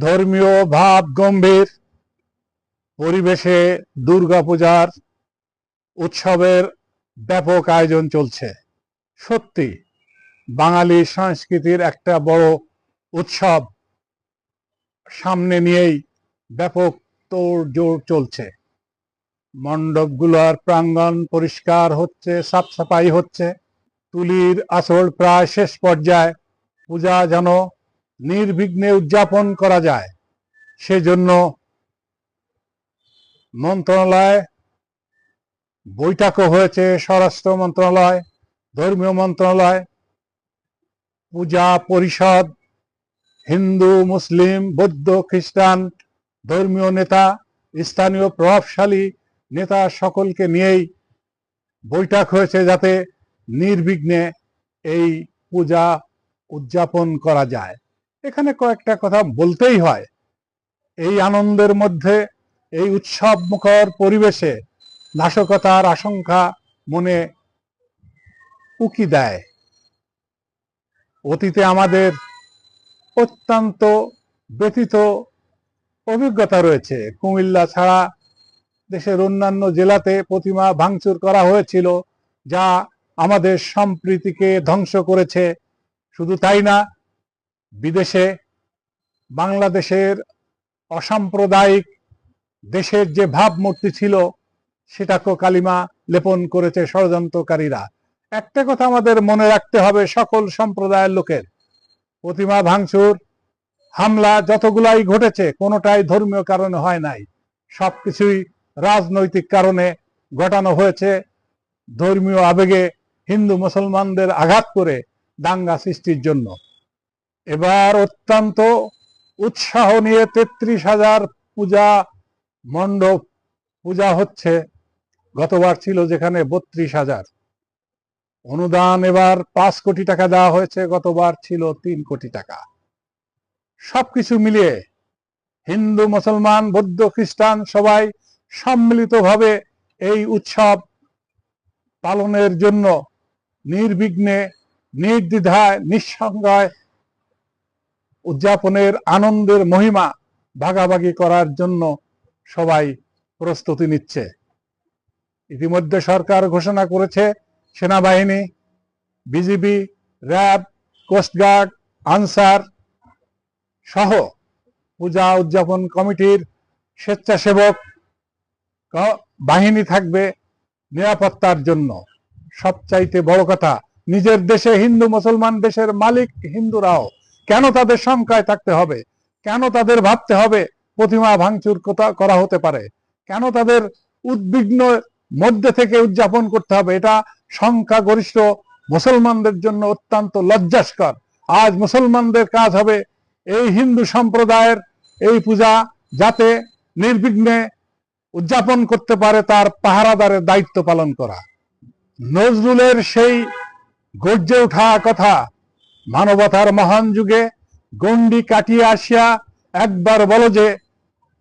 ধর্মীয় ভাব গম্ভীর। পরিবেশে দুর্গাপূজার উৎসবের ব্যাপক আয়োজন চলছে। সত্যি, বাঙালি সংস্কৃতির একটা বড় উৎসব সামনে নিয়েই ব্যাপক তোড়জোড় চলছে। মণ্ডপগুলোর প্রাঙ্গণ পরিষ্কার হচ্ছে, সাফ সাফাই হচ্ছে। তুলির আসর প্রায় শেষ পর্যায়ে। পূজা যেন নির্বিঘ্নে উদযাপন করা যায়। সেজন্য মন্ত্রণালয় বৈঠকও হয়েছে, স্বরাষ্ট্র মন্ত্রণালয়, ধর্মীয় মন্ত্রণালয়, পূজা পরিষদ, হিন্দু, মুসলিম, বৌদ্ধ, খ্রিস্টান, ধর্মীয় নেতা, স্থানীয় প্রভাবশালী নেতা সকলকে নিয়েই বৈঠক হয়েছে যাতে নির্বিঘ্নে এই পূজা উদযাপন করা যায়। এখানে কয়েকটা কথা বলতেই হয়। এই আনন্দের মধ্যে, এই উৎসব মুখর পরিবেশে নাশকতার আশঙ্কা মনে উকি দেয়। অতীতে আমাদের অত্যন্ত ব্যতীত অভিজ্ঞতা রয়েছে। কুমিল্লা ছাড়া দেশের অন্যান্য জেলাতে প্রতিমা ভাঙচুর করা হয়েছিল, যা আমাদের সম্প্রীতিকে ধ্বংস করেছে। শুধু তাই না বিদেশে, বাংলাদেশের অসাম্প্রদায়িক দেশের যে ভাবমূর্তি ছিল, সেটাকেও কালিমা লেপন করেছে ষড়যন্ত্রকারীরা। একটা কথা আমাদের মনে রাখতে হবে, সকল সম্প্রদায়ের লোকের। প্রতিমা ভাঙচুর, হামলা যতগুলাই ঘটেছে, কোনোটাই ধর্মীয় কারণে হয় নাই। সবকিছুই রাজনৈতিক কারণে ঘটানো হয়েছে। ধর্মীয় আবেগে হিন্দু মুসলমানদের আঘাত করে দাঙ্গা সৃষ্টির জন্য। এবার অত্যন্ত উৎসাহ নিয়ে তেত্রিশ হাজার পূজা মণ্ডপ, পূজা হচ্ছে। গতবার ছিল যেখানে বত্রিশ হাজার। অনুদান এবার পাঁচ কোটি টাকা দেওয়া হয়েছে, গতবার ছিল তিন কোটি টাকা। সবকিছু মিলিয়ে হিন্দু, মুসলমান, বৌদ্ধ, খ্রিস্টান সবাই সম্মিলিতভাবে এই উৎসব পালনের জন্য নির্বিঘ্নে, নির্দ্বিধায় নিঃসংজ্ঞায় উদযাপনের আনন্দের মহিমা ভাগাভাগি করার জন্য সবাই প্রস্তুতি নিচ্ছে। ইতিমধ্যে সরকার ঘোষণা করেছে, সেনাবাহিনী, বিজিবি, র্যাব কোস্টগার্ড আনসার সহ পূজা উদযাপন কমিটির স্বেচ্ছাসেবক বাহিনী থাকবে নিরাপত্তার জন্য। সবচাইতে বড় কথা, নিজের দেশে হিন্দু, মুসলমান দেশের মালিক হিন্দুরাও। কেন তাদের সংখ্যায় থাকতে হবে? কেন তাদের ভাবতে হবে প্রতিমা ভাঙচুর করা হতে পারে? কেন তাদের উদ্বিগ্ন মধ্যে থেকে উদযাপন করতে হবে? এটা সংখ্যাগরিষ্ঠ মুসলমানদের জন্য অত্যন্ত লজ্জাস্কর। আজ মুসলমানদের কাজ হবে এই হিন্দু সম্প্রদায়ের এই পূজা যাতে নির্বিঘ্নে উদযাপন করতে পারে তার পাহারাদারের দায়িত্ব পালন করা। নজরুলের সেই গর্জে ওঠা কথা মানবতার মহান যুগে গণ্ডি কাটিয়ে আসিয়া একবার বলো যে,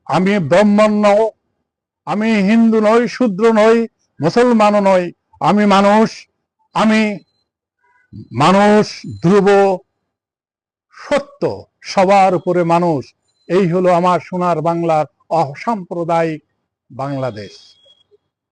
আমি ব্রাহ্মণ নও আমি হিন্দু নই, শূদ্র নই মুসলমানও নই, আমি মানুষ আমি মানুষ, ধ্রুব, সত্য, সবার উপরে মানুষ। এই হলো আমার সোনার বাংলার অসাম্প্রদায়িক বাংলাদেশ।